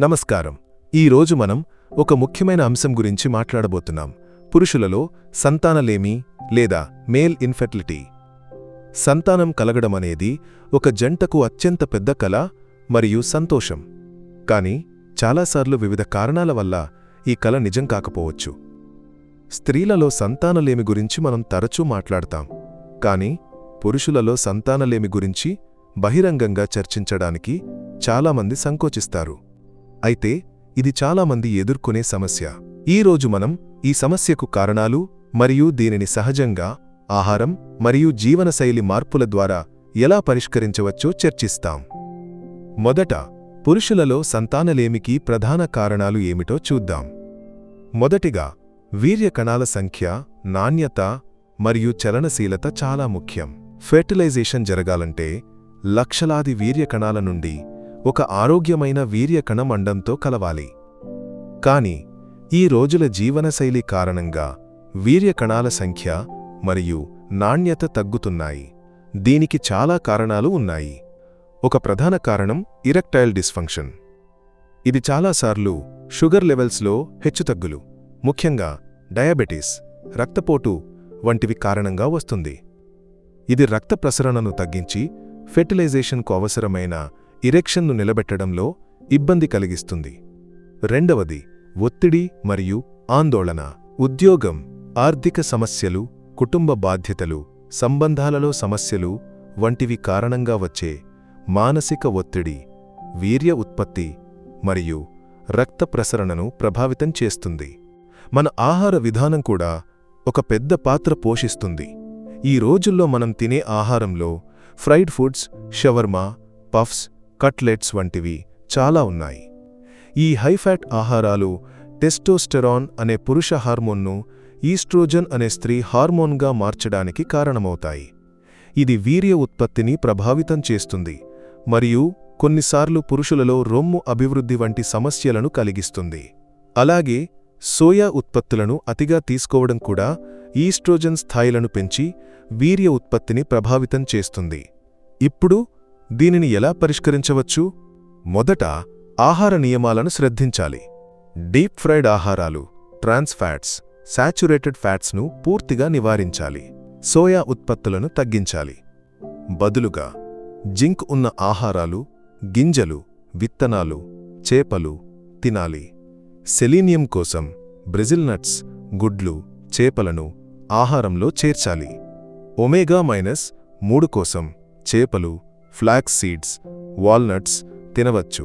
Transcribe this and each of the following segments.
నమస్కారం. ఈరోజు మనం ఒక ముఖ్యమైన అంశం గురించి మాట్లాడబోతున్నాం. పురుషులలో సంతానలేమి లేదా మేల్ ఇన్ఫెర్టిలిటీ. సంతానం కలగడం అనేది ఒక జంటకు అత్యంత పెద్ద కళ మరియు సంతోషం. కాని చాలాసార్లు వివిధ కారణాల వల్ల ఈ కల నిజం కాకపోవచ్చు. స్త్రీలలో సంతానలేమి గురించి మనం తరచూ మాట్లాడతాం. కాని పురుషులలో సంతానలేమి గురించి బహిరంగంగా చర్చించడానికి చాలామంది సంకోచిస్తారు. అయితే ఇది చాలామంది ఎదుర్కొనే సమస్య. ఈరోజు మనం ఈ సమస్యకు కారణాలు మరియు దీనిని సహజంగా ఆహారం మరియు జీవనశైలి మార్పుల ద్వారా ఎలా పరిష్కరించవచ్చో చర్చిస్తాం. మొదట పురుషులలో సంతానలేమికి ప్రధాన కారణాలు ఏమిటో చూద్దాం. మొదటిగా వీర్య కణాల సంఖ్య నాణ్యత మరియు చలనశీలత చాలా ముఖ్యం. ఫెర్టిలైజేషన్ జరగాలంటే లక్షలాది వీర్య కణాల నుండి ఒక ఆరోగ్యమైన వీర్యకణం అండంతో కలవాలి. కాని ఈ రోజుల జీవనశైలి కారణంగా వీర్యకణాల సంఖ్య మరియు నాణ్యత తగ్గుతున్నాయి. దీనికి చాలా కారణాలు ఉన్నాయి. ఒక ప్రధాన కారణం ఇరెక్టైల్ డిస్ఫంక్షన్. ఇది చాలాసార్లు షుగర్ లెవెల్స్లో హెచ్చుతగ్గులు ముఖ్యంగా డయాబెటీస్ రక్తపోటు వంటివి కారణంగా వస్తుంది. ఇది రక్త ప్రసరణను తగ్గించి ఫెర్టిలైజేషన్కు అవసరమైన ఇరెక్షన్ను నిలబెట్టడంలో ఇబ్బంది కలిగిస్తుంది. రెండవది ఒత్తిడి మరియు ఆందోళన. ఉద్యోగం ఆర్థిక సమస్యలు కుటుంబ బాధ్యతలు సంబంధాలలో సమస్యలు వంటివి కారణంగా వచ్చే మానసిక ఒత్తిడి వీర్య ఉత్పత్తి మరియు రక్త ప్రసరణను ప్రభావితం చేస్తుంది. మన ఆహార విధానం కూడా ఒక పెద్ద పాత్ర పోషిస్తుంది. ఈ రోజుల్లో మనం తినే ఆహారంలో fried foods shawarma puffs cutlets వంటివి చాలా ఉన్నాయి. ఈ హైఫ్యాట్ ఆహారాలు టెస్టోస్టెరాన్ అనే పురుష హార్మోన్ను ఈస్ట్రోజన్ అనే స్త్రీ హార్మోన్గా మార్చడానికి కారణమవుతాయి. ఇది వీర్య ఉత్పత్తిని ప్రభావితం చేస్తుంది మరియు కొన్నిసార్లు పురుషులలో రొమ్ము అభివృద్ధి వంటి సమస్యలను కలిగిస్తుంది. అలాగే సోయా ఉత్పత్తులను అతిగా తీసుకోవడం కూడా ఈస్ట్రోజన్ స్థాయిలను పెంచి వీర్య ఉత్పత్తిని ప్రభావితం చేస్తుంది. ఇప్పుడు దీనిని ఎలా పరిష్కరించవచ్చు? మొదట ఆహార నియమాలను శ్రద్ధించాలి. డీప్ ఫ్రైడ్ ఆహారాలు ట్రాన్స్ ఫ్యాట్స్ శాచురేటెడ్ ఫ్యాట్స్ను పూర్తిగా నివారించాలి. సోయా ఉత్పత్తులను తగ్గించాలి. బదులుగా జింక్ ఉన్న ఆహారాలు గింజలు విత్తనాలు చేపలు తినాలి. సెలీనియం కోసం బ్రెజిల్ నట్స్ గుడ్లు చేపలను ఆహారంలో చేర్చాలి. ఒమేగా మైనస్ మూడు కోసం చేపలు ఫ్లాక్స్ సీడ్స్ వాల్నట్స్ తినవచ్చు.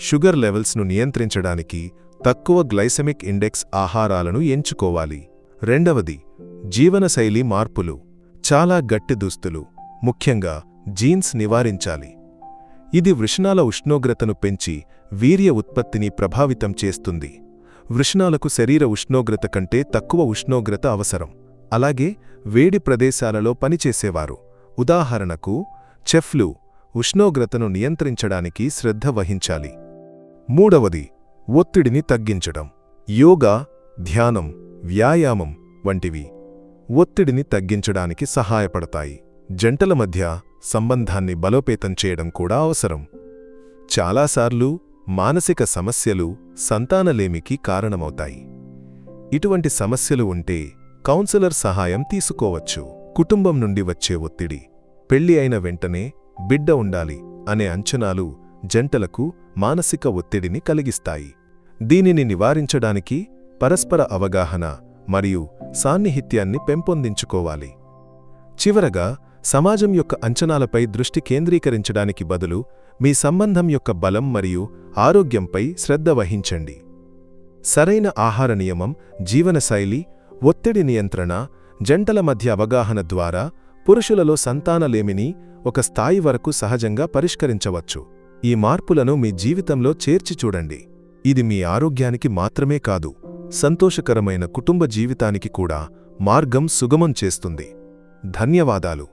షుగర్ లెవెల్స్ను నియంత్రించడానికి తక్కువ గ్లైసెమిక్ ఇండెక్స్ ఆహారాలను ఎంచుకోవాలి. రెండవది జీవనశైలి మార్పులు. చాలా గట్టి దుస్తులు ముఖ్యంగా జీన్స్ నివారించాలి. ఇది వృషణాల ఉష్ణోగ్రతను పెంచి వీర్య ఉత్పత్తిని ప్రభావితం చేస్తుంది. వృషణాలకు శరీర ఉష్ణోగ్రత కంటే తక్కువ ఉష్ణోగ్రత అవసరం. అలాగే వేడి ప్రదేశాలలో పనిచేసేవారు. ఉదాహరణకు చెఫ్లు ఉష్ణోగ్రతను నియంత్రించడానికి శ్రద్ధ వహించాలి. మూడవది ఒత్తిడిని తగ్గించడం. యోగా ధ్యానం వ్యాయామం వంటివి ఒత్తిడిని తగ్గించడానికి సహాయపడతాయి. జంటల మధ్య సంబంధాన్ని బలోపేతం చేయడం కూడా అవసరం. చాలాసార్లు మానసిక సమస్యలు సంతానలేమికి కారణమవుతాయి. ఇటువంటి సమస్యలు ఉంటే కౌన్సిలర్ సహాయం తీసుకోవచ్చు. కుటుంబం నుండి వచ్చే ఒత్తిడి పెళ్ళి అయిన వెంటనే బిడ్డ ఉండాలి అనే అంచనాలు జంటలకు మానసిక ఒత్తిడిని కలిగిస్తాయి. దీనిని నివారించడానికి పరస్పర అవగాహన మరియు సాన్నిహిత్యాన్ని పెంపొందించుకోవాలి. చివరగా సమాజం యొక్క అంచనాలపై దృష్టి కేంద్రీకరించడానికి బదులు మీ సంబంధం యొక్క బలం మరియు ఆరోగ్యంపై శ్రద్ధ వహించండి. సరైన ఆహార నియమం జీవనశైలి ఒత్తిడి నియంత్రణ జంటల మధ్య అవగాహన ద్వారా పురుషులలో సంతానలేమిని ఒక స్థాయి వరకు సహజంగా పరిష్కరించవచ్చు. ఈ మార్పులను మీ జీవితంలో చేర్చి చూడండి. ఇది మీ ఆరోగ్యానికి మాత్రమే కాదు సంతోషకరమైన కుటుంబ జీవితానికి కూడా మార్గం సుగమం చేస్తుంది. ధన్యవాదాలు.